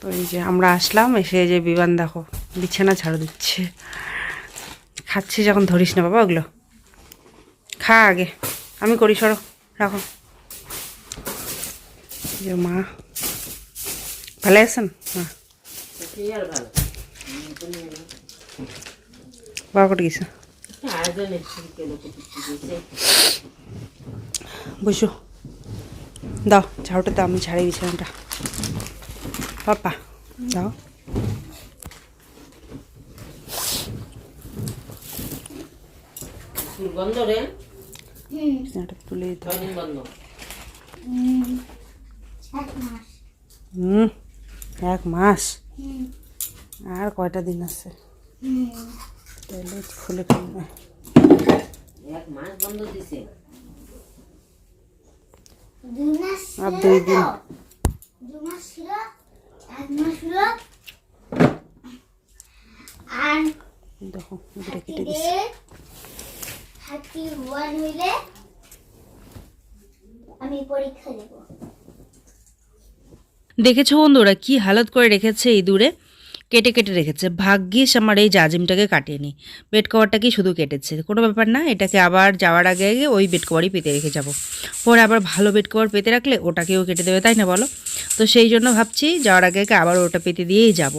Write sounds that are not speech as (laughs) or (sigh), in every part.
তো এই যে আমরা আসলাম, এসে যে বিমান দেখো, বিছানা ঝাড়ু দিচ্ছে। খাচ্ছি যখন ধরিস না বাবা ওগুলো। খা আগে, আমি করি, সরো, রাখো। যে মা। ভালো আছেন? হ্যাঁ বাবা বসো। দাও, ঝাড়ুটা দাও, আমি ঝাড়ি বিছানাটা পাপা দাও রে তুলে হুম এক মাস আর কয়টা দিন আছে তাহলে ফুলে ফেলবে এক মাস বন্ধ দিছে আর দুই দিন দেখো এটা কেটে দিচ্ছে। হাতি ওয়ান হইলে আমি পরীক্ষা দেব। দেখেছ বন্ধুরা কি হালত করে রেখেছে এই দূরে কেটে কেটে রেখেছে। ভাগ্যিস আমার এই জাজিমটাকে কাটেনি। বেড কভারটাকেই শুধু কেটেছে? কোনো ব্যাপার না, এটাকে আবার যাওয়ার আগে আগে ওই বেড কভারই পেতে রেখে যাব। পরে আবার ভালো বেড কভার পেতে রাখলে ওটাকেও কেটে দেবে, তাই না বলো? তো সেই জন্য ভাবছি যাওয়ার আগে আগে আবার ওটা পেতে দিয়েই যাব।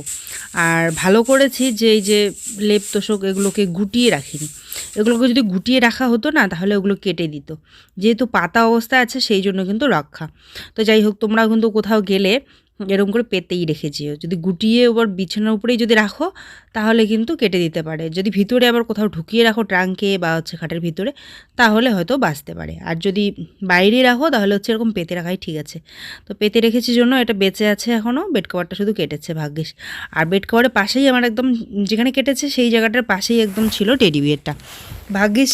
আর ভালো করেছি যে এই যে লেপ তোষক এগুলোকে গুটিয়ে রাখিনি। এগুলোকে যদি গুটিয়ে রাখা হতো না, তাহলে ওগুলো কেটে দিত। যেহেতু পাতা অবস্থায় আছে, সেই জন্য কিন্তু রক্ষা। তো যাই হোক তোমরা কিন্তু কোথাও গেলে এরকম করে পেতেই রেখেছিও যদি গুটিয়ে ওপর বিছানার উপরেই যদি রাখো, তাহলে কিন্তু কেটে দিতে পারে। যদি ভিতরে আবার কোথাও ঢুকিয়ে রাখো ট্রাঙ্কে বা হচ্ছে খাটের ভিতরে, তাহলে হয়তো বাঁচতে পারে। আর যদি বাইরে রাখো, তাহলে হচ্ছে এরকম পেতে রাখাই ঠিক আছে। তো পেতে রেখেছি জন্য এটা বেঁচে আছে এখনও বেড কভারটা শুধু কেটেছে, ভাগ্যিস। আর বেড কভারের পাশেই আমার একদম যেখানে কেটেছে, সেই জায়গাটার পাশেই একদম ছিল টেডি বিয়ারটা। ভাগ্যিস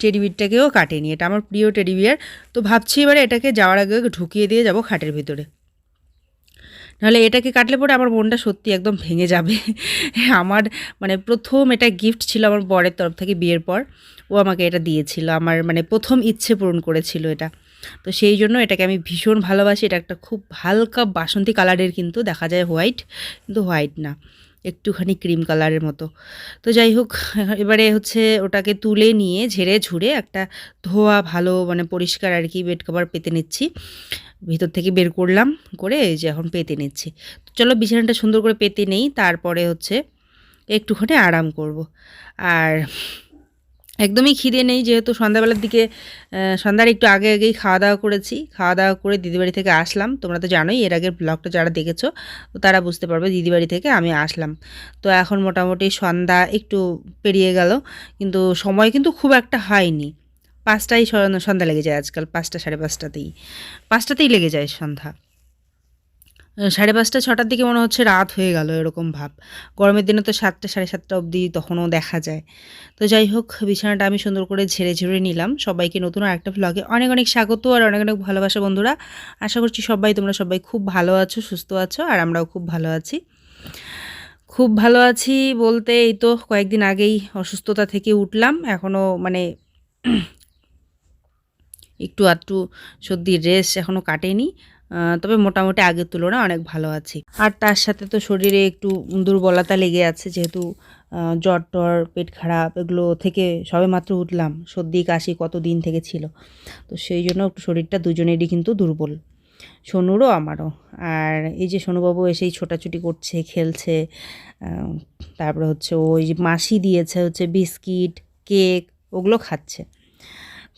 টেডি বিয়ারটাকেও কাটেনি। এটা আমার প্রিয় টেডি বিয়ার। তো ভাবছি এবারে এটাকে যাওয়ার আগে ঢুকিয়ে দিয়ে যাব খাটের ভিতরে। নাহলে এটাকে কাটলে পরে আমার মনটা সত্যি একদম ভেঙে যাবে। আমার মানে প্রথম এটা গিফট ছিল আমার বরের তরফ থেকে বিয়ের পর। ও আমাকে এটা দিয়েছিল, আমার মানে প্রথম ইচ্ছে পূরণ করেছিল এটা। তো সেই জন্য এটাকে আমি ভীষণ ভালোবাসি, এটা একটা খুব হালকা বাসন্তী কালারের কিন্তু দেখা যায় হোয়াইট কিন্তু হোয়াইট না, একটুখানি ক্রিম কালারের মতো। তো যাই হোক, এবারে হচ্ছে ওটাকে তুলে নিয়ে ঝেড়ে ঝুড়ে একটা ধোয়া ভালো মানে পরিষ্কার আর কি বেড কভার পেতে নিচ্ছি। ভিতর থেকে বের করলাম করে এই যে এখন পেতে নিচ্ছি। চলো বিছানাটা সুন্দর করে পেতে নেই, তারপরে হচ্ছে একটুখানি আরাম করব। আর একদমই খিদে নেই যেহেতু সন্ধ্যাবেলার দিকে সন্ধ্যার একটু আগে আগেই খাওয়া দাওয়া করেছি। খাওয়া দাওয়া করে দিদিবাড়ি থেকে আসলাম। তোমরা তো জানোই, এর আগের ব্লগটা যারা দেখেছ, তো তারা বুঝতে পারবে দিদিবাড়ি থেকে আমি আসলাম। তো এখন মোটামুটি সন্ধ্যা একটু পেরিয়ে গেল, কিন্তু সময় কিন্তু খুব একটা হয়নি। পাঁচটাই সন্ধ্যা লেগে যায় আজকাল, পাঁচটা, সাড়ে পাঁচটাতেই। পাঁচটাতেই লেগে যায় সন্ধ্যা। সাড়ে পাঁচটা, ছটার দিকে মনে হচ্ছে রাত হয়ে গেল এরকম ভাব। গরমের দিনে তো সাতটা, সাড়ে সাতটা অবধি তখনও দেখা যায়। তো যাই হোক, বিছানাটা আমি সুন্দর করে ঝেড়ে ঝেড়ে নিলাম। সবাইকে নতুন আরেকটা ভ্লগে অনেক অনেক স্বাগত আর অনেক অনেক ভালোবাসা, বন্ধুরা। আশা করছি সবাই, তোমরা সবাই খুব ভালো আছো, সুস্থ আছো, আর আমরাও খুব ভালো আছি। খুব ভালো আছি বলতে এই তো কয়েকদিন আগেই অসুস্থতা থেকে উঠলাম। এখনও মানে একটু আধটু সর্দির রেস এখনও কাটেনি। তবে মোটামুটি আগের তুলনায় অনেক ভালো আছি। আর তার সাথে তো শরীরে একটু দুর্বলতা লেগে আছে, যেহেতু জ্বর টর, পেট খারাপ, এগুলো থেকে সবে মাত্র উঠলাম। সর্দি, কাশি কত দিন থেকে ছিল। তো সেই জন্য একটু শরীরটা দুজনেরই কিন্তু দুর্বল। সোনুরও আমারও। আর এই যে সোনুবাবু এসেই ছোটাছুটি করছে, খেলছে তারপরে হচ্ছে ওই যে মাসি দিয়েছে হচ্ছে বিস্কিট, কেক, ওগুলো খাচ্ছে।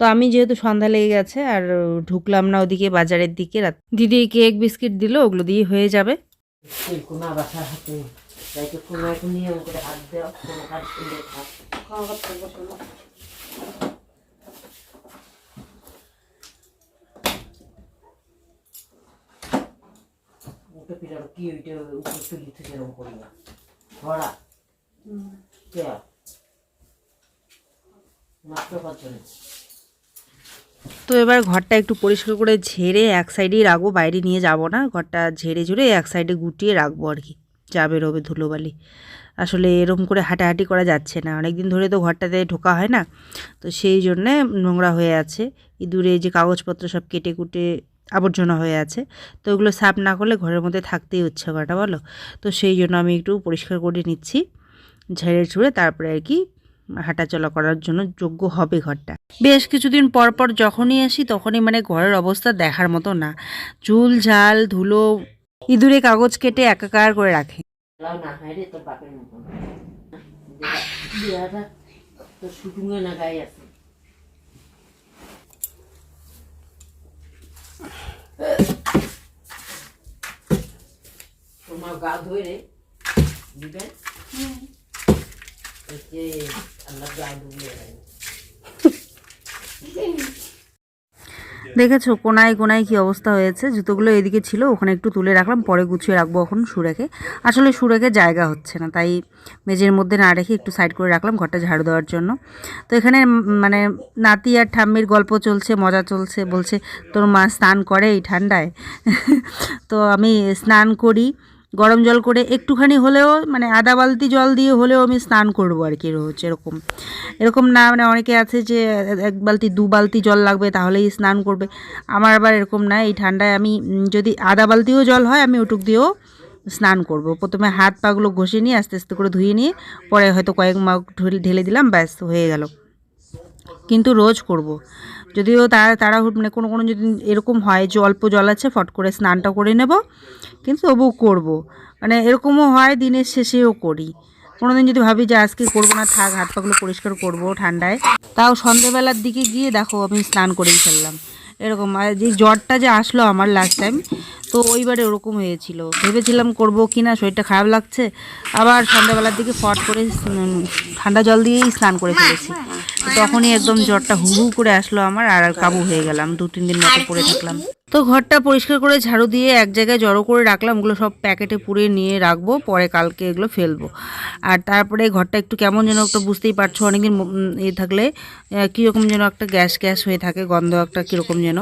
তো আমি যেহেতু সন্ধ্যা লেগে গেছে আর ঢুকলাম না ওদিকে বাজারের দিকে রাত দিদি কেক বিস্কিট দিল ওগুলো দিয়ে হয়ে যাবে। কি? ওইটা উপর তুলি থেকে এরকম করলাম কে তো এবার ঘরটা একটু পরিষ্কার করে ঝেড়ে এক সাইডেই রাখব, বাইরে নিয়ে যাব না। ঘরটা ঝেড়ে ঝুড়ে এক সাইডে গুটিয়ে রাখব আর কি। যাবে রবে ধুলোবালি। আসলে এরম করে হাঁটাহাঁটি করা যাচ্ছে না। অনেক দিন ধরে তো ঘরটাতে ঢোকা হয় না। তো সেই জন্যে নোংরা হয়ে আছে। ইঁদুরে যে কাগজপত্র সব কেটে কুটে আবর্জনা হয়ে আছে। তো ওগুলো সাফ না করলে ঘরের মধ্যে থাকতেই হচ্ছে কটা বলো? তো সেই জন্য আমি একটু পরিষ্কার করে নিচ্ছি। ঝেড়ে ছুঁড়ে তারপরে আর কি হাঁটাচলা করার জন্য যোগ্য হবে ঘরটা। বেশ কিছুদিন পর পর যখনই আসি তখনই মানে ঘরের অবস্থা দেখার মতো না। চুল ঝাল ধুলো ইঁদুরে কাগজ কেটে একাকার করে রাখে। তোমার গা ধুয়ে রে দিবেন দেখেছ, কোনায় কোনায় কি অবস্থা হয়েছে? জুতোগুলো এদিকে ছিল, ওখানে একটু তুলে রাখলাম, পরে গুছিয়ে রাখব এখন সুরেখে আসলে সুরেখে জায়গা হচ্ছে না, তাই মেজের মধ্যে না রেখে একটু সাইড করে রাখলাম, ঘরটা ঝাড়ু দেওয়ার জন্য। তো এখানে মানে নাতি আর ঠাম্মির গল্প চলছে, মজা চলছে, বলছে, তোর মা স্নান করে এই ঠান্ডায়? (laughs) তো আমি স্নান করি গরম জল করে একটুখানি হলেও মানে আধা বালতি জল দিয়ে হলেও আমি স্নান করব আর কি রোজ এরকম। এরকম না মানে অনেকে আছে যে এক বালতি, দু বালতি জল লাগবে তাহলেই স্নান করবে। আমার আবার এরকম না, এই ঠান্ডায় আমি যদি আধা বালতিও জল হয়, আমি ওটুক দিয়েও স্নান করব। প্রথমে হাত পাগুলো ঘষে নিয়ে, আস্তে আস্তে করে ধুয়ে নিয়ে, পরে হয়তো কয়েক মাগ ঢেলে দিলাম, ব্যাস হয়ে গেল। কিন্তু রোজ করব। যদিও তারা তারা মানে কোনো কোনো যদি এরকম হয় যে অল্প জল আছে ফট করে স্নানটা করে নেব, কিন্তু তবুও করব। মানে এরকমও হয় দিনের শেষেও করি কোনো দিন যদি ভাবি যে আজকে করব না, থাক হাত পাগুলো পরিষ্কার করব ঠান্ডায় তাও সন্ধেবেলার দিকে গিয়ে দেখো আমি স্নান করেই ফেললাম এরকম, আর যে জ্বরটা যে আসলো আমার লাস্ট টাইম তো ওইবারে ওরকম হয়েছিল। ভেবেছিলাম করব কি না শরীরটা খারাপ লাগছে, আবার সন্ধ্যাবেলার দিকে ফট করে ঠান্ডা জল দিয়েই স্নান করে ফেলেছি। তখনই একদম জ্বরটা হু হু করে আসলো আমার, আর কাবু হয়ে গেলাম দু তিন দিন মতো পড়ে থাকলাম। তো ঘরটা পরিষ্কার করে ঝাড়ু দিয়ে এক জায়গায় জড়ো করে রাখলাম, ওগুলো সব প্যাকেটে পুড়ে নিয়ে রাখব, পরে কালকে এগুলো ফেলব। আর তারপরে ঘরটা একটু কেমন যেন একটা বুঝতেই পারছ, অনেকদিন এ থাকলে কীরকম যেন একটা গ্যাস গ্যাস হয়ে থাকে, গন্ধ একটা কীরকম যেন।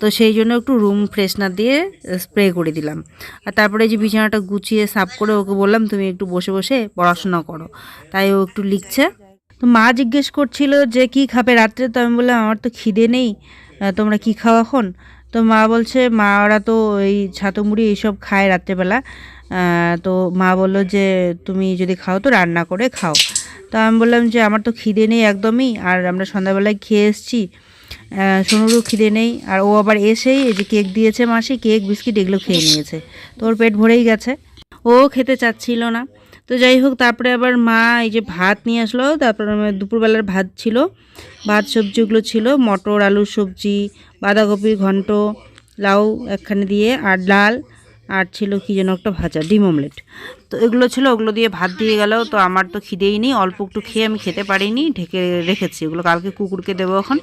তো সেই জন্য একটু রুম ফ্রেশনার দিয়ে স্প্রে করে দিলাম। আর তারপরে যে বিছানাটা গুছিয়ে সাফ করে ওকে বললাম, তুমি একটু বসে বসে পড়াশোনা করো। তাই ও একটু লিখছে। তো মা জিজ্ঞেস করছিল যে, কি খাবে রাত্রে? তো আমি বললাম, আমার তো খিদে নেই তোমরা কি খাও এখন? তো মা বলছে, মা, ওরা তো এই ছাতু মুড়ি এইসব খায় রাত্রেবেলা। তো মা বলল যে, তুমি যদি খাও তো রান্না করে খাও। তো আমি বললাম যে, আমার তো খিদে নেই একদমই, আর আমরা সন্ধ্যাবেলায় খেয়ে এসেছি। সোনুরও খিদে নেই। আর ও আবার এসেই এই যে কেক দিয়েছে মাসি, কেক, বিস্কিট এগুলো খেয়ে নিয়েছে। তো ওর পেট ভরেই গেছে। ও খেতে চাচ্ছিল না। তো যাই হোক, তারপরে আবার মা এই যে ভাত নিয়ে আসলো, তারপরে দুপুরবেলার ভাত ছিল। ভাত সবজিগুলো ছিল, মটর, আলুর সবজি বাঁধাকপি ঘন্ট, লাউ একখানে দিয়ে, আর ডাল, আর ছিল কি যেন একটা ভাজা, ডিম অমলেট। তো এগুলো ছিল, ওগুলো দিয়ে ভাত দিয়ে গেল। তো আমার তো খিদেই নেই, অল্প একটু খেয়ে আমি খেতে পারিনি, ঢেকে রেখেছি। ওগুলো কালকে কুকুরকে দেবো এখন।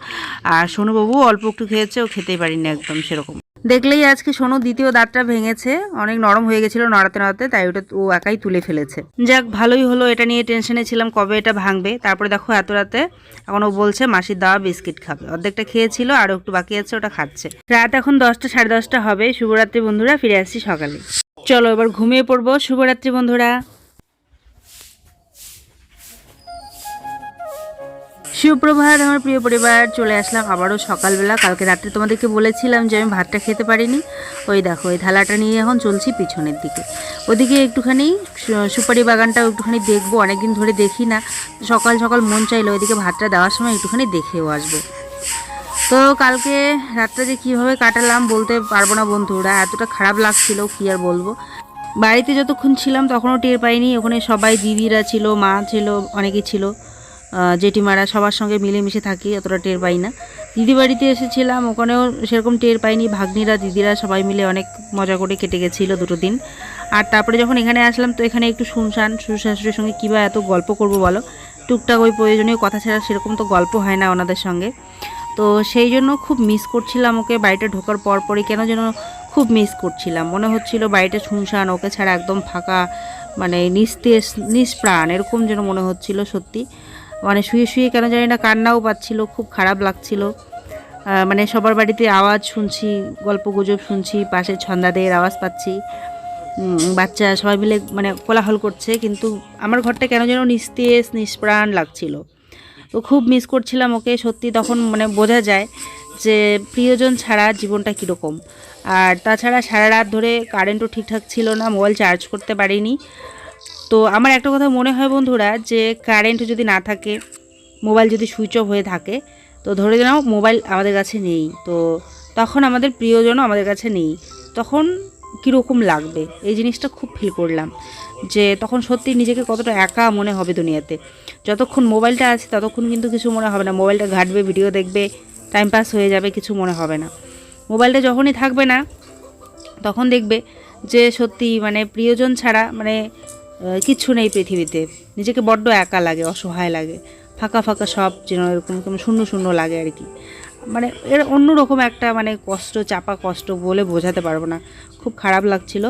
আর সোনুবাবু অল্প একটু খেয়েছে, ও খেতেই পারিনি একদম সেরকম। দেখলেই আজকে সোনু দ্বিতীয় দাঁতটা ভেঙেছে। অনেক নরম হয়ে গেছিল নড়াতে নড়াতে, তাই ওটা ও একাই তুলে ফেলেছে। যাক, ভালোই হলো এটা নিয়ে টেনশনে ছিলাম কবে এটা ভাঙবে। তারপরে দেখো এত রাতে এখন ও বলছে মাসির দাওয়া বিস্কিট খাবে। অর্ধেকটা খেয়েছিল আর একটু বাকি আছে ওটা খাচ্ছে। রাত এখন দশটা, সাড়ে দশটা হবে। শুভরাত্রি বন্ধুরা, ফিরে আসছি সকালে। চলো এবার ঘুমিয়ে পড়ব। শুভরাত্রি বন্ধুরা। সুপ্রভাত, আমার প্রিয় পরিবার, চলে আসলাম আবারও সকালবেলা। কালকে রাত্রে তোমাদেরকে বলেছিলাম যে আমি ভাতটা খেতে পারিনি। ওই দেখো, ওই থালাটা নিয়ে এখন চলছি পিছনের দিকে। ওদিকে একটুখানি সুপারি বাগানটাও একটুখানি দেখব, অনেকদিন ধরে দেখি না। সকাল সকাল মন চাইলো ওইদিকে ভাতটা দেওয়ার সময় একটুখানি দেখেও আসব। তো কালকে রাতটা যে কীভাবে কাটালাম বলতে পারব না বন্ধুরা এতটা খারাপ লাগছিল, কী আর বলব। বাড়িতে যতক্ষণ ছিলাম তখনও টের পাইনি, ওখানে সবাই দিদিরা ছিল, মা ছিল অনেকেই ছিল। জেঠিমারা সবার সঙ্গে মিলেমিশে থাকি, অতটা টের পাই না। দিদি বাড়িতে এসেছিলাম, ওখানেও সেরকম টের পাইনি। ভাগ্নিরা, দিদিরা সবাই মিলে অনেক মজা করে কেটে গেছিল দুটো দিন। আর তারপরে যখন এখানে আসলাম, তো এখানে একটু শুনশান শ্বশুর শাশুড়ির সঙ্গে কী বা এত গল্প করব বলো? টুকটাক ওই প্রয়োজনীয় কথা ছাড়া সেরকম তো গল্প হয় না ওনাদের সঙ্গে। তো সেই জন্য খুব মিস করছিলাম ওকে। বাড়িতে ঢোকার পর পরই কেন যেন খুব মিস করছিলাম। মনে হচ্ছিল বাড়িটা শুনশান, ওকে ছাড়া একদম ফাঁকা মানে নিস্তেজ, নিষ্প্রাণ, এরকম যেন মনে হচ্ছিল সত্যি। মানে শুয়ে শুয়ে কেন জানি না কান্নাও পাচ্ছিল, খুব খারাপ লাগছিল। মানে সবার বাড়িতে আওয়াজ শুনছি, গল্প গুজব শুনছি, পাশে ছন্দাদের আওয়াজ পাচ্ছি। বাচ্চা সবাই মিলে মানে কোলাহল করছে, কিন্তু আমার ঘরটা কেন যেন নিস্তেজ, নিষ্প্রাণ লাগছিল। তো খুব মিস করছিলাম ওকে, সত্যি তখন মানে বোঝা যায় যে প্রিয়জন ছাড়া জীবনটা কীরকম। আর তাছাড়া সারা রাত ধরে কারেন্টও ঠিকঠাক ছিল না মোবাইল চার্জ করতে পারিনি। তো আমার একটা কথা মনে হয় বন্ধুরা, যে কারেন্ট যদি না থাকে মোবাইল যদি সুইচ অফ হয়ে থাকে, তো ধরে নাও মোবাইল আমাদের কাছে নেই। তো তখন আমাদের প্রিয়জনও আমাদের কাছে নেই। তখন কীরকম লাগবে? এই জিনিসটা খুব ফিল করলাম, যে তখন সত্যি নিজেকে কতটা একা মনে হবে দুনিয়াতে। যতক্ষণ মোবাইলটা আছে, ততক্ষণ কিন্তু কিছু মনে হবে না। মোবাইলটা ঘাটবে ভিডিও দেখবে টাইম পাস হয়ে যাবে, কিছু মনে হবে না। মোবাইলটা যখনই থাকবে না, তখন দেখবে যে সত্যি মানে প্রিয়জন ছাড়া মানে কিচ্ছু নেই পৃথিবীতে। নিজেকে বড্ড একা লাগে, অসহায় লাগে। ফাঁকা ফাঁকা সব যেন এরকম এরকম শূন্য শূন্য লাগে আর কি। মানে এর অন্যরকম একটা মানে কষ্ট, চাপা কষ্ট বলে বোঝাতে পারব না। খুব খারাপ লাগছিল।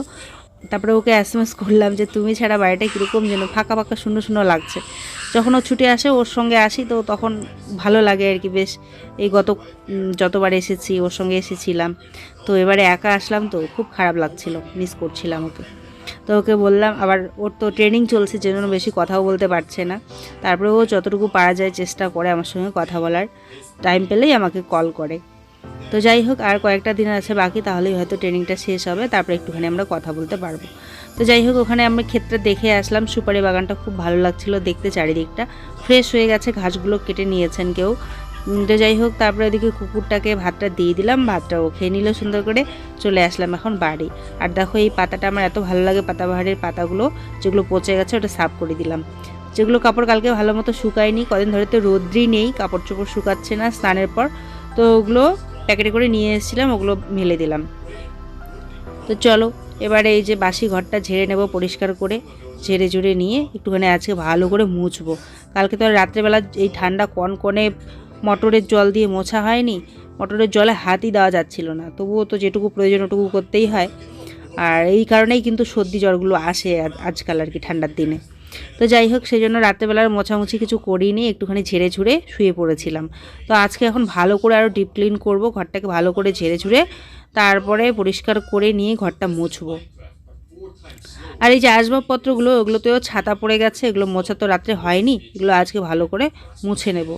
তারপরে ওকে এস এম এস করলাম যে, তুমি ছাড়া বাড়িটা কীরকম যেন ফাঁকা ফাঁকা শূন্য শূন্য লাগছে। যখন ও ছুটে আসে, ওর সঙ্গে আসি তো তখন ভালো লাগে আর কি বেশ। এই গত যতবার এসেছি, ওর সঙ্গে এসেছিলাম। তো এবারে একা আসলাম তো খুব খারাপ লাগছিল মিস করছিলাম ওকে। তো ওকে বললাম, আবার ওর তো ট্রেনিং চলছে যে জন্য বেশি কথাও বলতে পারছে না। তারপরে ও যতটুকু পারা যায় চেষ্টা করে আমার সঙ্গে কথা বলার। টাইম পেলেই আমাকে কল করে। তো যাই হোক, আর কয়েকটা দিন আছে বাকি, তাহলেই হয়তো ট্রেনিংটা শেষ হবে, তারপরে একটুখানি আমরা কথা বলতে পারব। তো যাই হোক, ওখানে আমরা ক্ষেত্রে দেখে আসলাম সুপারি বাগানটা খুব ভালো লাগছিল দেখতে চারিদিকটা। ফ্রেশ হয়ে গেছে, ঘাসগুলো কেটে নিয়েছেন কেউ। তো যাই হোক, তারপরে ওদিকে কুকুরটাকে ভাতটা দিয়ে দিলাম, ভাতটা ও খেয়ে নিল সুন্দর করে, চলে আসলাম এখন বাড়ি। আর দেখো এই পাতাটা আমার এত ভালো লাগে পাতাবাহারের পাতাগুলো, যেগুলো পচে গেছে ওটা সাফ করে দিলাম। যেগুলো কাপড় কালকে ভালো মতো শুকায়নি, কদিন ধরে তো রোদ্রই নেই, কাপড় চোপড় শুকাচ্ছে না স্নানের পর। তো ওগুলো প্যাকেটে করে নিয়ে এসেছিলাম, ওগুলো মেলে দিলাম। তো চলো, এবারে এই যে বাসি ঘরটা ঝেড়ে নেব পরিষ্কার করে, ঝেড়ে ঝুড়ে নিয়ে একটুখানি আজকে ভালো করে মুছবো। কালকে তো রাত্রেবেলা এই ঠান্ডা কনকনে মটরের জল দিয়ে মোছা হয়নি, মটরের জলে হাতই দেওয়া যাচ্ছিল না। তবুও তো যেটুকু প্রয়োজন ওটুকু করতেই হয়। আর এই কারণেই কিন্তু সর্দি জ্বরগুলো আসে আজকাল আর কি ঠান্ডার দিনে। তো যাই হোক সেই জন্য রাত্রেবেলার মোছামুছি কিছু করিনি, একটুখানি ঝেড়ে ঝুড়ে শুয়ে পড়েছিলাম। তো আজকে এখন ভালো করে আরও ডিপ ক্লিন করব, ঘরটাকে ভালো করে ঝেড়ে ঝুড়ে তারপরে পরিষ্কার করে নিয়ে ঘরটা মুছবো। আর এই যে আসবাবপত্রগুলো, ওগুলোতেও ছাতা পড়ে গেছে, এগুলো মোছা তো রাত্রে হয়নি, এগুলো আজকে ভালো করে মুছে নেব।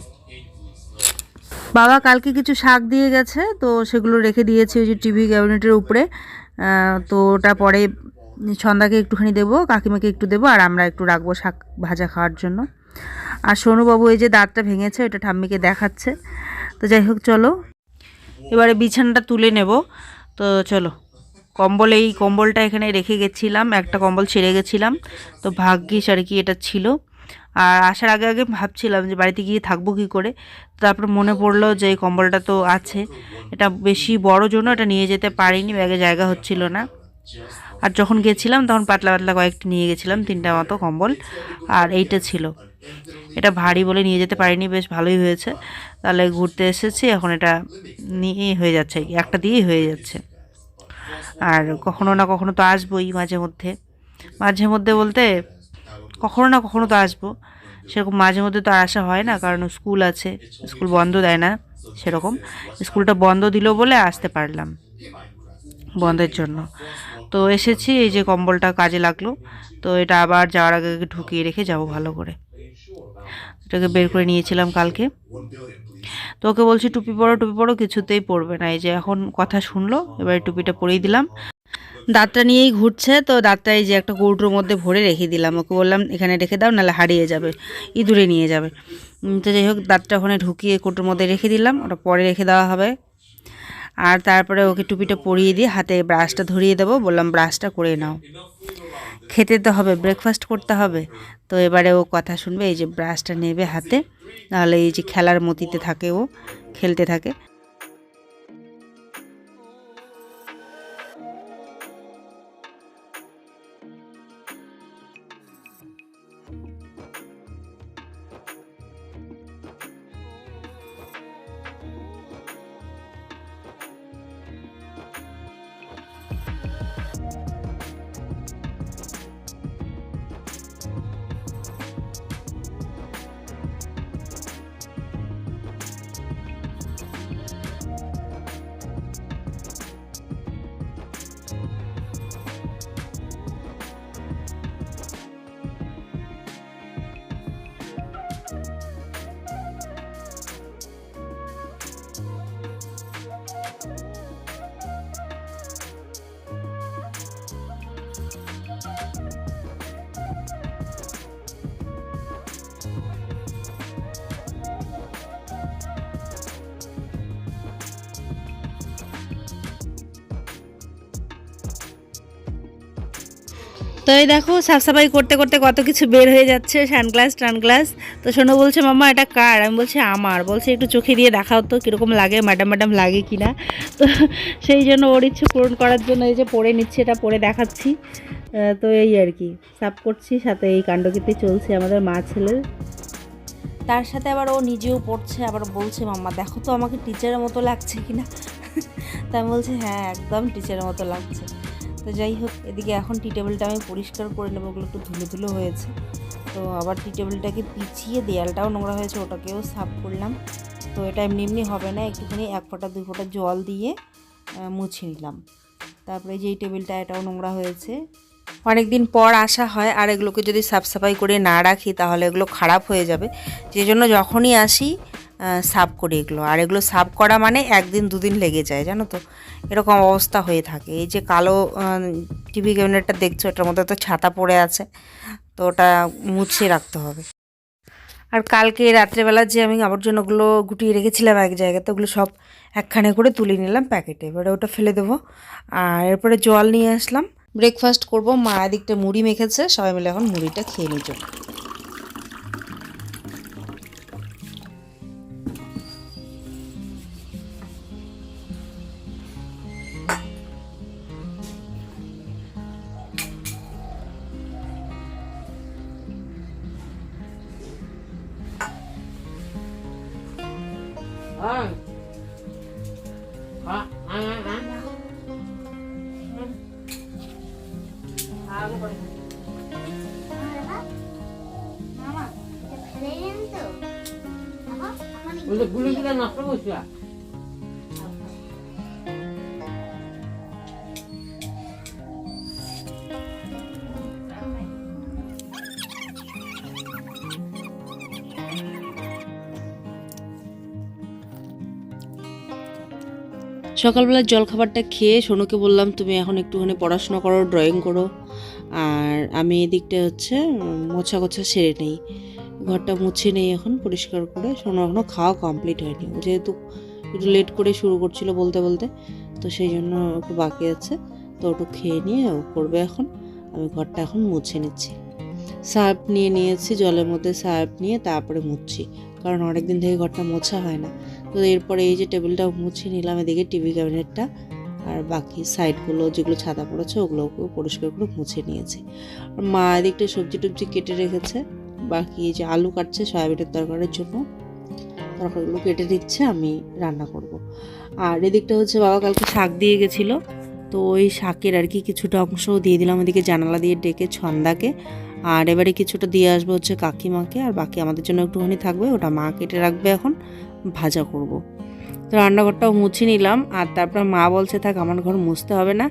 বাবা কালকে কিছু শাক দিয়ে গেছে, তো সেগুলো রেখে দিয়েছি ওই যে টিভি ক্যাবিনেটের উপরে। তো ওটা পরে সন্ধ্যাকে একটুখানি দেবো, কাকিমাকে একটু দেবো, আর আমরা একটু রাখব শাক ভাজা খাওয়ার জন্য। আর সোনুবাবু এই যে দাঁতটা ভেঙেছে, ওটা ঠাম্মিকে দেখাচ্ছে। তো যাই হোক, চলো। এবারে বিছানাটা তুলে নেব। তো চলো কম্বল এই কম্বলটা এখানে রেখে গেছিলাম, একটা কম্বল ছেড়ে গেছিলাম। তো ভাগ্যিস আর কি এটা ছিল। আর আসার আগে আগে ভাবছিলাম যে বাড়িতে গিয়ে থাকব কী করে। তারপর মনে পড়ল যে এই কম্বলটা তো আছে। এটা বেশি বড় জন্য এটা নিয়ে যেতে পারিনি, ব্যাগে জায়গা হচ্ছিল না। আর যখন গেছিলাম তখন পাতলা পাতলা কয়েকটা নিয়ে গেছিলাম, তিনটা মতো কম্বল। আর এইটা ছিল। এটা ভারী বলে নিয়ে যেতে পারিনি, বেশ ভালোই হয়েছে। তাহলে ঘুরতে এসেছি, এখন এটা নিয়ে হয়ে যাচ্ছে, একটা দিয়েই হয়ে যাচ্ছে। আর কখনো না কখনো তো আসবোই মাঝে মধ্যে। মাঝে মধ্যে বলতে কখনো না কখনো তো আসব। সেরকম মাঝে মধ্যে তো আসা হয় না, কারণ স্কুল আছে, স্কুল বন্ধ দেয় না সেরকম। স্কুলটা বন্ধ দিল বলে আসতে পারলাম বন্ধের জন্য। তো এসেছি, এই যে কম্বলটা কাজে লাগল, তো এটা আবার যাওয়ার আগে আগে ঢুকিয়ে রেখে যাব ভালো করে। এটাকে বের করে নিয়েছিলাম কালকে। তো ওকে বলছি, টুপি পরো টুপি পরো, কিছুতেই পরবে না। এই যে এখন কথা শুনলো, এবার টুপিটা পরেই দিলাম। দাঁতটা নিয়েই ঘুরছে, তো দাঁতটা এই যে একটা কৌটোর মধ্যে ভরে রেখে দিলাম। ওকে বললাম, এখানে রেখে দাও, নাহলে হারিয়ে যাবে, ইঁদুরে নিয়ে যাবে। তো যাই হোক, দাঁতটা ওখানে ঢুকিয়ে কৌটোর মধ্যে রেখে দিলাম, ওটা পরে রেখে দেওয়া হবে। আর তারপরে ওকে টুপিটা পরিয়ে দিয়ে হাতে ব্রাশটা ধরিয়ে দেবো, বললাম, ব্রাশটা করে নাও। খেতে তো হবে ব্রেকফাস্ট করতে হবে, তো এবারে ও কথা শুনবে, এই যে ব্রাশটা নেবে হাতে, নাহলে এই যে খেলার মতিতে থাকে ও, খেলতে থাকে। তো এই দেখো, সাফসাফাই করতে করতে কত কিছু বের হয়ে যাচ্ছে সানগ্লাস টানগ্লাস তো শোনো বলছে, মাম্মা, এটা কার? আমি বলছি, আমার। বলছে, একটু চোখে দিয়ে দেখাও তো, কীরকম লাগে ম্যাডাম ম্যাডাম লাগে কি না? তো সেই জন্য ওর ইচ্ছে পূরণ করার জন্য এই যে পরে নিচ্ছে, এটা পরে দেখাচ্ছি। তো এই আর কি, সাফ করছি, সাথে এই কাণ্ডকীর্তি চলছে আমাদের মা ছেলের। তার সাথে আবার ও নিজেও পড়ছে, আবার বলছে, মাম্মা, দেখো তো আমাকে টিচারের মতো লাগছে কি না? (laughs) তা আমি বলছি হ্যাঁ একদম টিচারের মতো লাগছে। তো যাই হোক, এদিকে এখন টি টেবিলটা আমি পরিষ্কার করে নেব, ওগুলো একটু ধুলো ধুলো হয়েছে। তো আবার টি টেবিলটাকে পিছিয়ে দেয়ালটাও নোংরা হয়েছে, ওটাকেও সাফ করলাম। তো এটা এমনি এমনি হবে না, একটুখানি এক ফোঁটা, দুই ফোঁটা জল দিয়ে মুছে নিলাম। তারপরে যে এই টেবিলটা এটাও নোংরা হয়েছে। অনেক দিন পর আসা হয়, আর এগুলোকে যদি সাফ সাফাই করে না রাখি, তাহলে এগুলো খারাপ হয়ে যাবে। যে জন্য যখনই আসি সাফ করি এগুলো। আর এগুলো সাফ করা মানে একদিন, দুদিন লেগে যায়, জানো তো? এরকম অবস্থা হয়ে থাকে। এই যে কালো টিভি ক্যাবিনেটটা দেখছ, এটার মধ্যে তো ছাতা পড়ে আছে, তো ওটা মুছিয়ে রাখতে হবে। আর কালকে রাত্রেবেলা যে আমি আবর্জনাগুলো গুটিয়ে রেখেছিলাম এক জায়গায় তো ওগুলো সব একখানে করে তুলে নিলাম প্যাকেটে। এবারে ওটা ফেলে দেবো। আর এরপরে জল নিয়ে আসলাম। ব্রেকফাস্ট করব, মা এদিকটা মুড়ি মেখেছে, সবাই মিলে এখন মুড়িটা খেয়ে নিই সকালবেলার জলখাবারটা খেয়ে সোনুকে বললাম, তুমি এখন একটুখানি পড়াশোনা করো ড্রয়িং করো। আর আমি এদিকটা হচ্ছে, মোছা গোছা সেরে নেই। ঘরটা মুছে নেই এখন, পরিষ্কার করে। সোনু এখনও খাওয়া কমপ্লিট হয়নি। যেহেতু একটু লেট করে শুরু করছিল বলতে বলতে, তো সেই জন্য একটু বাকি আছে। তো ওটু খেয়ে নিয়ে ও করবে এখন। আমি ঘরটা এখন মুছে নিচ্ছি। সার্ফ নিয়ে নিয়েছি, জলের মধ্যে সার্ফ নিয়ে তারপরে মুছছি। কারণ অনেক দিন থেকে ঘরটা মোছা হয় না। তো এরপরে এই যে টেবিলটা মুছে নিলাম, এদিকে টিভি ক্যাবিনেটটা আর বাকি সাইডগুলো যেগুলো ছাতা পড়েছে ওগুলোকেও পরিষ্কার করে মুছে নিয়েছি। আর মা এদিকটা সবজি টবজি কেটে রেখেছে, বাকি যে আলু কাটছে সয়াবিনের তরকারির জন্য, তরকারিগুলো কেটে দিচ্ছে আমি রান্না করব। আর এদিকটা হচ্ছে বাবা কালকে শাক দিয়ে গেছিল, তো ওই শাকের আর কি কিছুটা অংশ দিয়ে দিলাম, এদিকে জানালা দিয়ে ডেকে ছন্দাকে। আর এবারে কিছুটা দিয়ে আসব হচ্ছে কাকিমাকে, আর বাকি আমাদের জন্য একটুখানি থাকবে, ওটা মা কেটে রাখবে এখন। ভাজা করব। তো রান্নাঘরটাও মুছে নিলাম আর তারপর মা বলছে থাক আমার ঘর মুছতে হবে না।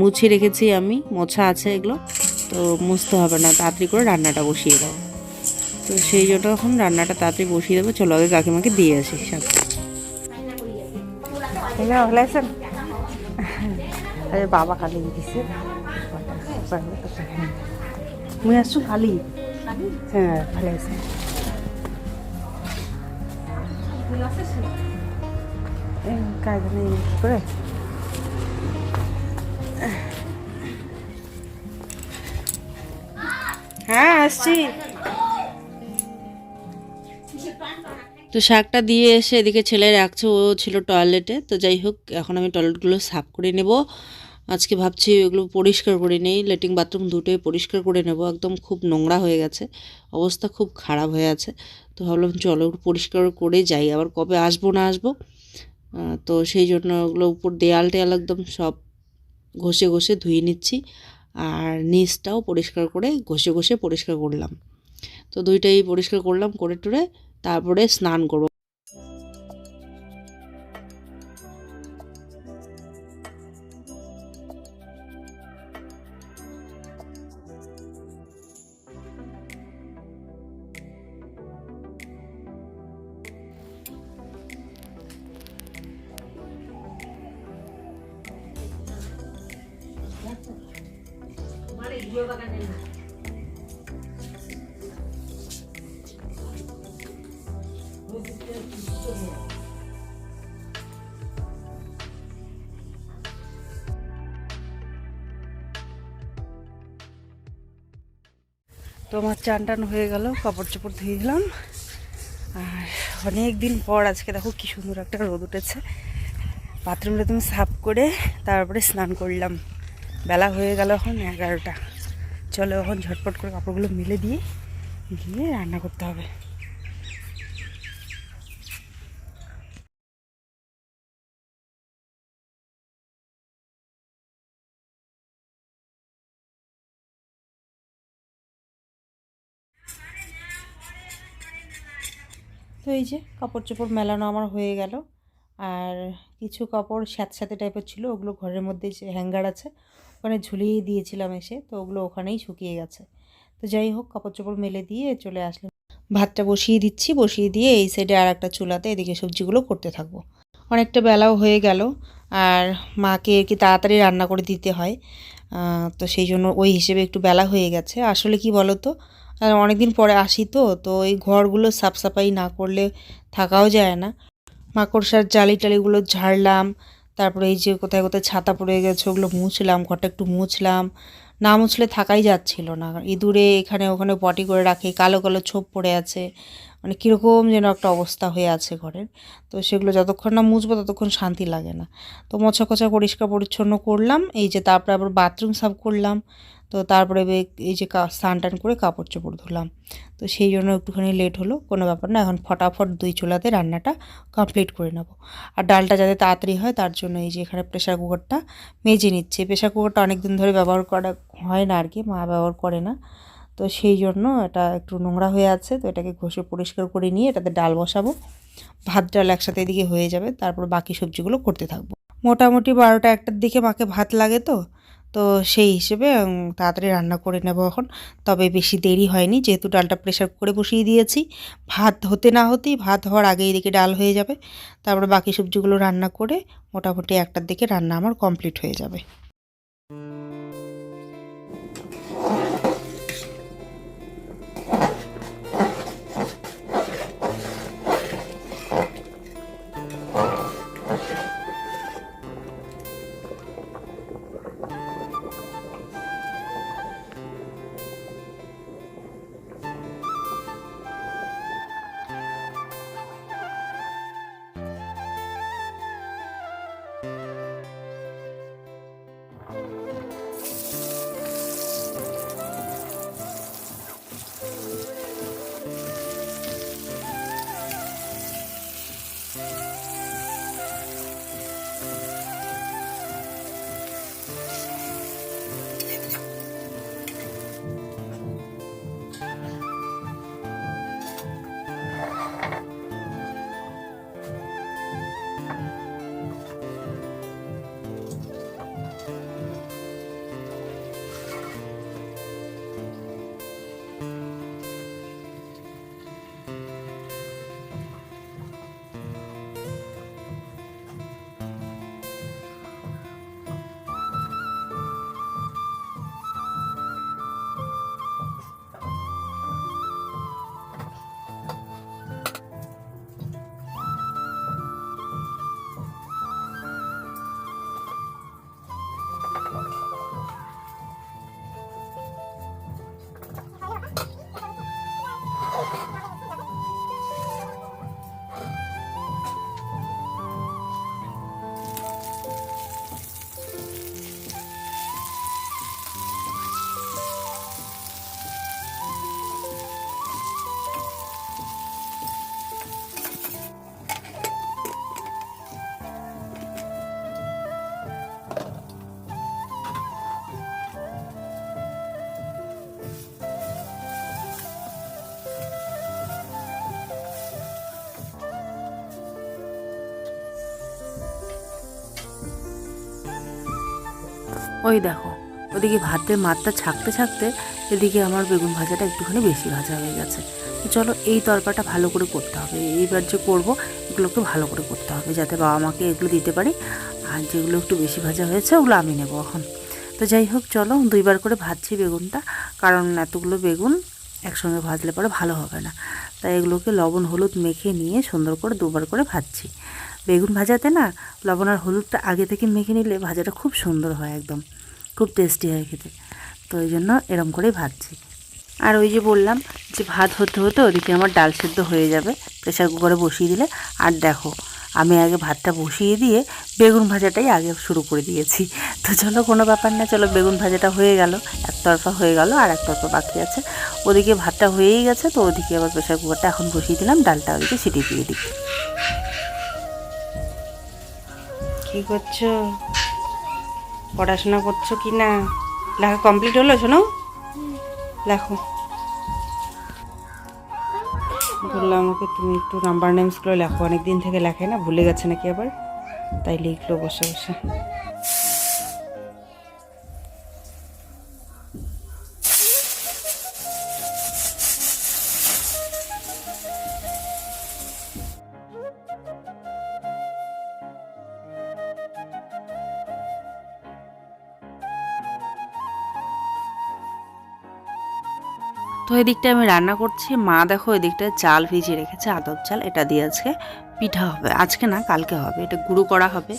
মুছে রেখেছি আমি মোছা আছে এগুলো। তো মুছতে হবে না তাড়াতাড়ি করে রান্নাটা বসিয়ে দাও। তো সেই জন্য এখন রান্নাটা তাড়াতাড়ি বসিয়ে দেবো। চলো আগে কাকিমাকে দিয়ে আসি শাক ভালো আছেন? বাবা খালি দিছে। মুই আসছো খালি? হ্যাঁ। ভালো আছে কাজ নেই কি করে। হ্যাঁ আসছি। তো শাকটা দিয়ে এসে এদিকে ছেলে রাখছে ও ছিল টয়লেটে তো যাই হোক এখন আমি টয়লেটগুলো সাফ করে নেব। আজকে ভাবছি ওগুলো পরিষ্কার করে নেই, লেট্রিন বাথরুম দুটোই পরিষ্কার করে নেব। একদম খুব নোংরা হয়ে গেছে, অবস্থা খুব খারাপ হয়ে আছে। তো ভাবলাম চলো পরিষ্কার করে যাই, আবার কবে আসব না আসব? তো সেই জন্য ওগুলো উপর দেয়াল টেয়াল একদম সব ঘষে ঘষে ধুয়ে নিচ্ছি। আর নিচটাও পরিষ্কার করে ঘষে ঘষে পরিষ্কার করলাম। তো দুইটাই পরিষ্কার করলাম, করে টরে তারপরে স্নান করব। তো আমার চান টান হয়ে গেল, কাপড় চোপড় ধুয়ে দিলাম। আর অনেক দিন পর আজকে দেখো কি সুন্দর একটা রোদ উঠেছে। বাথরুমটা তুমি সাফ করে তারপরে স্নান করলাম। বেলা হয়ে গেল এখন এগারোটা। চলো এখন ঝটপট করে কাপড়গুলো মিলে দিয়ে গিয়ে রান্না করতে হবে। তো এই যে কাপড় চোপড় মেলানো আমার হয়ে গেল। আর কিছু কাপড় স্যাঁতস্যাঁতে টাইপের ছিল, ওগুলো ঘরের মধ্যে হ্যাঙ্গার আছে ওখানে ঝুলিয়ে দিয়েছিলাম এসে, তো ওগুলো ওখানেই শুকিয়ে গেছে। তো যাই হোক কাপড় চোপড় মেলে দিয়ে চলে আসলাম। ভাতটা বসিয়ে দিচ্ছি, বসিয়ে দিয়ে এই সাইডে আর একটা চুলাতে এদিকে সবজিগুলো করতে থাকব। অনেকটা বেলাও হয়ে গেল, আর মাকে কি তাড়াতাড়ি রান্না করে দিতে হয় তো সেই জন্য ওই হিসেবে একটু বেলা হয়ে গেছে। আসলে কি বলো তো আর অনেকদিন পরে আসি তো তো এই ঘরগুলো সাফ সাফাই না করলে থাকাও যায় না। মাকড়সার জালি টালিগুলো ঝাড়লাম তারপরে এই যে কোথায় কোথায় ছাতা পড়ে গেছে, ওগুলো মুছলাম, ঘরটা একটু মুছলাম। না মুছলে থাকাই যাচ্ছিল না। ইঁদুরে এখানে ওখানে পটি করে রাখে, কালো কালো ছোপ পড়ে আছে। মানে কীরকম যেন একটা অবস্থা হয়ে আছে ঘরের। তো সেগুলো যতক্ষণ না মুছবো ততক্ষণ শান্তি লাগে না। তো মোছা কোছা পরিষ্কার পরিচ্ছন্ন করলাম, এই যে তারপরে আবার বাথরুম সাফ করলাম। তো তারপরে এই যে স্নান টান করে কাপড় চোপড় ধুলাম। তো সেই জন্য একটুখানি লেট হলো, কোনো ব্যাপার না। এখন ফটাফট দুই চুলাতে রান্নাটা কমপ্লিট করে নেব। আর ডালটা যাতে তাড়াতাড়ি হয়, তার জন্য এই যে এখানে প্রেশার কুকারটা মেজে নিচ্ছে। প্রেশার কুকারটা অনেক দিন ধরে ব্যবহার করা হয় না আর কি মা ব্যবহার করে না। তো সেই জন্য এটা একটু নোংরা হয়ে আছে, তো এটাকে ঘষে পরিষ্কার করে নিয়ে এটাতে ডাল বসাবো। ভাত, ডাল একসাথে এদিকে হয়ে যাবে, তারপর বাকি সবজিগুলো করতে থাকব। মোটামুটি বারোটা একটার দিকে মাকে ভাত লাগে তো তো সেই হিসেবে তাড়াতাড়ি রান্না করে নেব এখন। তবে বেশি দেরি হয়নি, যেহেতু ডালটা প্রেশার করে বসিয়ে দিয়েছি। ভাত হতে না হতেই, ভাত হওয়ার আগে দিকে ডাল হয়ে যাবে। তারপরে বাকি সবজিগুলো রান্না করে মোটামুটি একটার দিকে রান্না আমার কমপ্লিট হয়ে যাবে। ওই দেখো, ওদিকে ভাতের মাত্রা ছাকতে ছাকতে এদিকে আমার বেগুন ভাজাটা একটুখানি বেশি ভাজা হয়ে গেছে। চলো এই তরকাটা ভালো করে করতে হবে। এইবার যে করব, এগুলোকে ভালো করে করতে হবে যাতে বাবা মাকে এগুলো দিতে পারি। আর যেগুলো একটু বেশি ভাজা হয়েছে, ওগুলো আমি নেব এখন। তো যাই হোক, চলো দুইবার করে ভাজছি বেগুনটা, কারণ এতগুলো বেগুন একসঙ্গে ভাজলে পরে ভালো হবে না। তাই এগুলোকে লবণ, হলুদ মেখে নিয়ে সুন্দর করে দুবার করে ভাজছি। বেগুন ভাজাতে না লবণ আর হলুদটা আগে থেকে মেখে নিলে ভাজাটা খুব সুন্দর হয় একদম। খুব টেস্টি হয় খেতে। তো ওই জন্য এরম করেই ভাজছি। আর ওই যে বললাম যে ভাত হতে হতে ওদিকে আমার ডাল সেদ্ধ হয়ে যাবে। প্রেশার কুকারে বসিয়ে দিলে। আর দেখো, আমি আগে ভাতটা বসিয়ে দিয়ে বেগুন ভাজাটাই আগে শুরু করে দিয়েছি। তো চলো কোনো ব্যাপার না, চলো বেগুন ভাজাটা হয়ে গেল। একতরফা হয়ে গেল আর একতরফা বাকি আছে। ওদিকে ভাতটা হয়েই গেছে, তো ওদিকে আবার প্রেশার কুকারটা এখন বসিয়ে দিলাম। ডালটা ওদিকে সিটি দিয়ে দিই। কি করছ? পড়াশোনা করছ কি না? লেখা কমপ্লিট হলো, শোনো? লেখো। বলল আমাকে, তুমি একটু নাম্বার নেমসগুলো লেখো। অনেক দিন থেকে লেখে না, ভুলে গেছে নাকি আবার? তাই লিখলো বসে বসে। তো এদিকটা আমি রান্না করছি। মা দেখো এদিকটায় চাল ভিজিয়ে রেখেছে আদর চাল। এটা দিয়ে আজকে পিঠা হবে। আজকে না, কালকে হবে। এটা গুঁড়ো করা হবে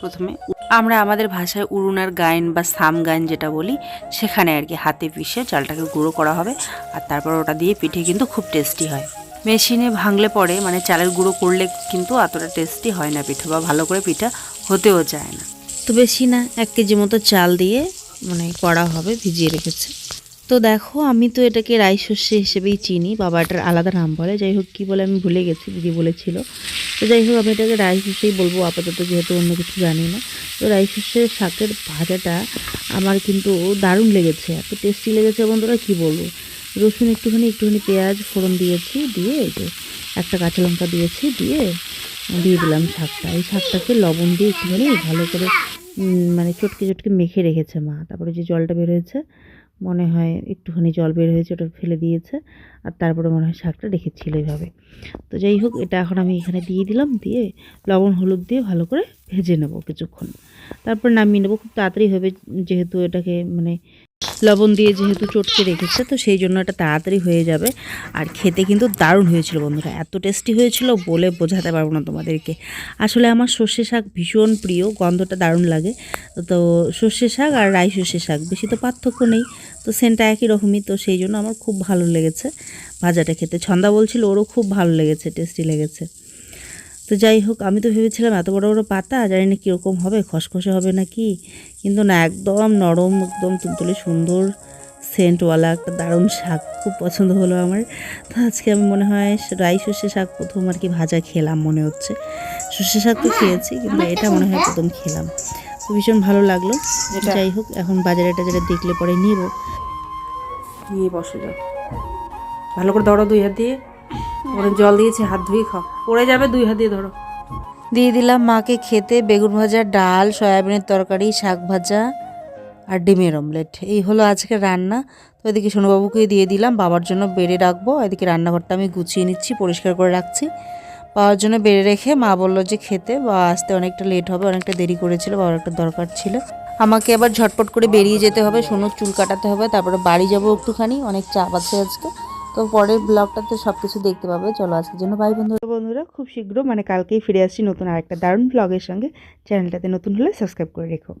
প্রথমে। আমরা আমাদের ভাষায় উড়ুনার গাইন বা সাম গায়ন যেটা বলি, সেখানে আর কি হাতে পিষে চালটাকে গুঁড়ো করা হবে। আর তারপর ওটা দিয়ে পিঠে কিন্তু খুব টেস্টি হয়। মেশিনে ভাঙলে পরে মানে চালের গুঁড়ো করলে কিন্তু অতটা টেস্টি হয় না পিঠা বা ভালো করে পিঠা হতেও চায় না। তো বেশি না, এক কেজি মতো চাল দিয়ে মানে করা হবে, ভিজিয়ে রেখেছে। তো দেখো, আমি তো এটাকে রাই শস্য হিসেবেই চিনি, বাবা এটার আলাদা নাম বলে, যাই হোক কী বলে আমি ভুলে গেছি, দিদি বলেছিল। তো যাই হোক, আমি এটাকে রাই শস্যই বলব, আপাতত যেহেতু অন্য কিছু জানি না। তো রাই শস্যের শাকের ভাজাটা আমার কিন্তু দারুণ লেগেছে, এত টেস্টি লেগেছে। বন্ধুরা, কী বলব? রসুন একটুখানি একটুখানি পেঁয়াজ ফোড়ন দিয়েছি, দিয়ে যে একটা কাঁচা লঙ্কা দিয়েছি, দিয়ে দিয়ে দিলাম শাকটা। এই শাকটাকে লবণ দিয়ে একটুখানি ভালো করে মানে চটকে চটকে মেখে রেখেছে মা। তারপরে যে জলটা বের হয়েছে মনে হয় একটুখানি জল বের হয়েছে, ওটা ফেলে দিয়েছে, আর তারপরে মনে হয় শাকটা রেখেছিল এইভাবে তো যাই হোক, এটা এখন আমি এখানে দিয়ে দিলাম, দিয়ে লবণ, হলুদ দিয়ে ভালো করে ভেজে নেব কিছুক্ষণ। তারপর নামিয়ে নেব, খুব তাড়াতাড়ি হবে যেহেতু এটাকে মানে লবণ দিয়ে যেহেতু চটকে রেখেছে, তো সেই জন্য এটা তাড়াতাড়ি হয়ে যাবে। আর খেতে কিন্তু দারুণ হয়েছিল বন্ধুরা, এত টেস্টি হয়েছিল বলে বোঝাতে পারব না তোমাদেরকে। আসলে আমার সর্ষে শাক ভীষণ প্রিয়, গন্ধটা দারুণ লাগে। তো সর্ষে শাক আর রাই সর্ষে শাক, বেশি তো পার্থক্য নেই। তো সেন্টটা একই রকমই, তো সেই জন্য আমার খুব ভালো লেগেছে। ভাজাটা খেতে, ছন্দা বলছিল ওরও খুব ভালো লেগেছে টেস্টি লেগেছে। তো যাই হোক আমি তো ভেবেছিলাম এত বড় বড় পাতা জানি না কীরকম হবে খসখসে হবে না কি কিন্তু না একদম নরম একদম তুলতুলে সুন্দর সেন্টওয়ালা একটা দারুণ শাক খুব পছন্দ হলো আমার। তো আজকে আমি মনে হয় রাই সর্ষে শাক প্রথম আর কি ভাজা খেলাম মনে হচ্ছে। সর্ষে শাক তো খেয়েছি কিন্তু এটা মনে হয় প্রথম খেলাম। তো ভীষণ ভালো লাগল। যাই হোক এখন বাজারে টাজারে দেখলে পরে নিব। নিয়ে বসে যাও। ভালো করে ধরো দুই হাত দিয়ে। ওরে জল দিয়েছে, হাত ধুয়ে খাও। পড়ে যাবে, দুই হাত দিয়ে ধরো। দিয়ে দিলাম মাকে খেতে বেগুন ভাজা, ডাল, সয়াবিনের তরকারি, শাক ভাজা আর ডিমের অমলেট। এই হলো আজকে রান্না। তো এদিকে সোনুবাবুকে দিয়ে দিলাম, বাবার জন্য বেড়ে রাখব। এদিকে রান্নাঘরটা আমি গুছিয়ে নিচ্ছি, পরিষ্কার করে রাখছি। বাবার জন্য বেড়ে রেখে মা বলল যে খেতে, বা আসতে অনেকটা লেট হবে, অনেকটা দেরি করেছিল, বাবার একটা দরকার ছিল। আমাকে আবার ঝটপট করে বেরিয়ে যেতে হবে, সোনুর চুল কাটাতে হবে, তারপরে বাড়ি যাব একটুখানি, অনেক চাপ আছে আজকে। তো পরের ব্লগটাতে সব কিছু দেখতে পাবে। চলো আজকের জন্য ভাই বন্ধু বন্ধুরা, খুব শীঘ্র মানে কালকেই ফিরে আসছি নতুন আরেকটা দারুণ ব্লগের সঙ্গে। চ্যানেলটাতে নতুন হলে সাবস্ক্রাইব করে রেখো।